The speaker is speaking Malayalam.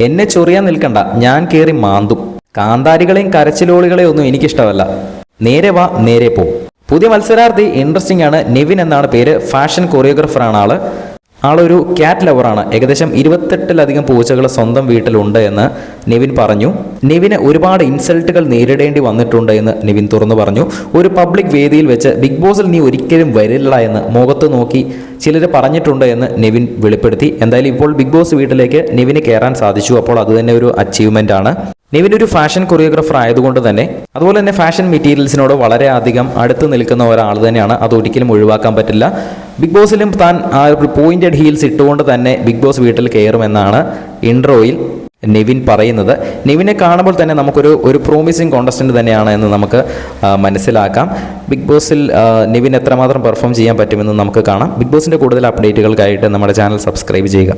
എന്നെ ചൊറിയാൻ നിൽക്കണ്ട. ഞാൻ കയറി മാന്തും. കാന്താരികളെയും കരച്ചിലോളികളെയും ഒന്നും എനിക്കിഷ്ടമല്ല. നേരെ വാ നേരെ പോ. പുതിയ മത്സരാർത്ഥി ഇൻട്രസ്റ്റിംഗ് ആണ്. നെവിൻ എന്നാണ് പേര്. ഫാഷൻ കൊറിയോഗ്രാഫറാണ് ആൾ. ആളൊരു ക്യാറ്റ് ലവറാണ് ഏകദേശം ഇരുപത്തെട്ടിലധികം പൂച്ചകൾ സ്വന്തം വീട്ടിലുണ്ട് എന്ന് നിവിൻ പറഞ്ഞു. നിവിന് ഒരുപാട് ഇൻസൾട്ടുകൾ നേരിടേണ്ടി വന്നിട്ടുണ്ട് എന്ന് നിവിൻ തുറന്നു പറഞ്ഞു. ഒരു പബ്ലിക് വേദിയിൽ വെച്ച് ബിഗ് ബോസിൽ നീ ഒരിക്കലും വരില്ല എന്ന് മുഖത്ത് നോക്കി ചിലർ പറഞ്ഞിട്ടുണ്ട് എന്ന് നിവിൻ വെളിപ്പെടുത്തി. എന്തായാലും ഇപ്പോൾ ബിഗ് ബോസ് വീട്ടിലേക്ക് നിവിന് കയറാൻ സാധിച്ചു. അപ്പോൾ അതുതന്നെ ഒരു അച്ചീവ്മെന്റ് ആണ്. നിവിൻ ഒരു ഫാഷൻ കൊറിയോഗ്രാഫർ ആയതുകൊണ്ട് തന്നെ അതുപോലെ തന്നെ ഫാഷൻ മെറ്റീരിയൽസിനോട് വളരെ അധികം അടുത്ത് നിൽക്കുന്ന ഒരാൾ തന്നെയാണ്. അത് ഒരിക്കലും ഒഴിവാക്കാൻ പറ്റില്ല. ബിഗ് ബോസിലും താൻ ആ ഒരു പോയിന്റഡ് ഹീൽസ് ഇട്ടുകൊണ്ട് തന്നെ ബിഗ് ബോസ് വീട്ടിൽ കയറുമെന്നാണ് ഇൻട്രോയിൽ നിവിൻ പറയുന്നത്. നിവിനെ കാണുമ്പോൾ തന്നെ നമുക്കൊരു ഒരു പ്രോമിസിങ് കോണ്ടസ്റ്റന്റ് തന്നെയാണ് എന്ന് നമുക്ക് മനസ്സിലാക്കാം. ബിഗ് ബോസിൽ നിവിൻ എത്രമാത്രം പെർഫോം ചെയ്യാൻ പറ്റുമെന്ന് നമുക്ക് കാണാം. ബിഗ് ബോസിന്റെ കൂടുതൽ അപ്ഡേറ്റുകൾക്കായിട്ട് നമ്മുടെ ചാനൽ സബ്സ്ക്രൈബ് ചെയ്യുക.